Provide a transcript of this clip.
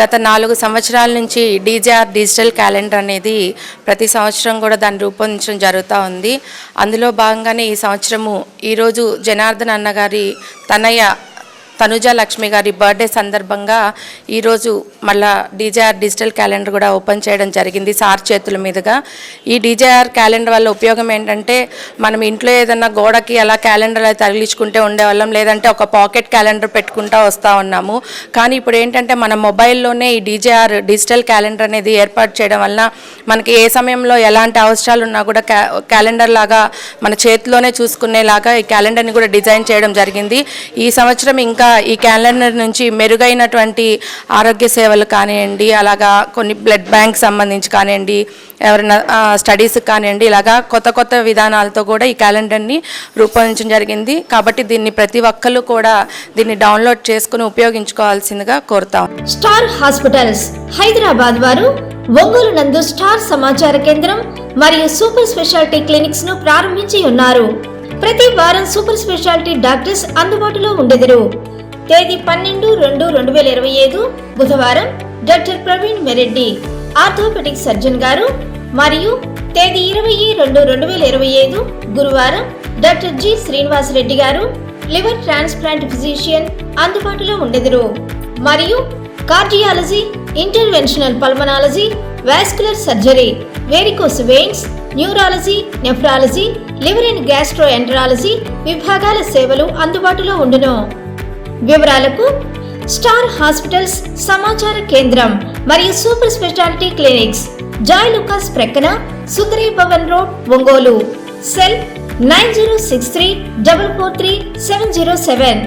గత నాలుగు సంవత్సరాల నుంచి డీజేఆర్ డిజిటల్ క్యాలెండర్ అనేది ప్రతి సంవత్సరం కూడా దాన్ని రూపొందించడం జరుగుతూ ఉంది. అందులో భాగంగానే ఈ సంవత్సరము ఈరోజు జనార్దన్ అన్నగారి తనయ్య తనుజ లక్ష్మి గారి బర్త్డే సందర్భంగా ఈరోజు మళ్ళా డీజేఆర్ డిజిటల్ క్యాలెండర్ కూడా ఓపెన్ చేయడం జరిగింది సార్ చేతుల మీదుగా. ఈ డీజేఆర్ క్యాలెండర్ వల్ల ఉపయోగం ఏంటంటే మనం ఇంట్లో ఏదన్నా గోడకి అలా క్యాలెండర్ అది తగిలించుకుంటే ఉండేవాళ్ళం లేదంటే ఒక పాకెట్ క్యాలెండర్ పెట్టుకుంటా వస్తూ ఉన్నాము. కానీ ఇప్పుడు ఏంటంటే మన మొబైల్లోనే ఈ డీజేఆర్ డిజిటల్ క్యాలెండర్ అనేది ఏర్పాటు చేయడం వలన మనకి ఏ సమయంలో ఎలాంటి అవసరాలు ఉన్నా కూడా క్యా క్యాలెండర్ లాగా మన చేతిలోనే చూసుకునేలాగా ఈ క్యాలెండర్ని కూడా డిజైన్ చేయడం జరిగింది. ఈ సంవత్సరం ఇంకా ఈ క్యాలెండర్ నుంచి మెరుగైనటువంటి ఆరోగ్య సేవలు కానివ్వండి అలాగా కొన్ని బ్లడ్ బ్యాంక్ సంబంధించి కానివ్వండి ఎవరైనా స్టడీస్ కానివ్వండి ఇలాగా కొత్త కొత్త విధానాలతో కూడా ఈ క్యాలెండర్ని రూపొందించడం జరిగింది. కాబట్టి దీన్ని ప్రతి ఒక్కరు కూడా దీన్ని డౌన్లోడ్ చేసుకుని ఉపయోగించుకోవాల్సిందిగా కోరుతాం స్టార్ హాస్పిటల్స్ హైదరాబాద్ వారు ఒంగోలు నందు స్టార్ సమాచార కేంద్రం మరియు సూపర్ స్పెషాలిటీ క్లినిక్స్ను ప్రారంభించి ఉన్నారు. ప్రతి వారం సూపర్ స్పెషాలిటీ డాక్టర్స్ అందుబాటులో ఉండెదరు. తేదీ పన్నెండు రెండు రెండు వేల ఇరవై ఐదు బుధవారం doctor Praveen Mereddy orthopaedic surgeon గారు మరియు తేదీ ఇరవై రెండు రెండు వేల ఇరవై ఐదు గురువారం డాక్టర్ జి శ్రీనివాస్ రెడ్డి గారు లివర్ ట్రాన్స్ప్లాంట్ ఫిజిషియన్ అందుబాటులో ఉండెదరు. మరియు cardiology interventional pulmonology vascular surgery varicose veins neurology nephrology liver and gastroenterology విభాగాల సేవలు అందుబాటులో ఉండును. వివరాలకు స్టార్ హాస్పిటల్స్ సమాచార కేంద్రం మరియు super speciality clinics Joyalukkas ప్రక్కన Sundari Bhavan road Ongole. Cell nine zero six three double four three seven zero seven.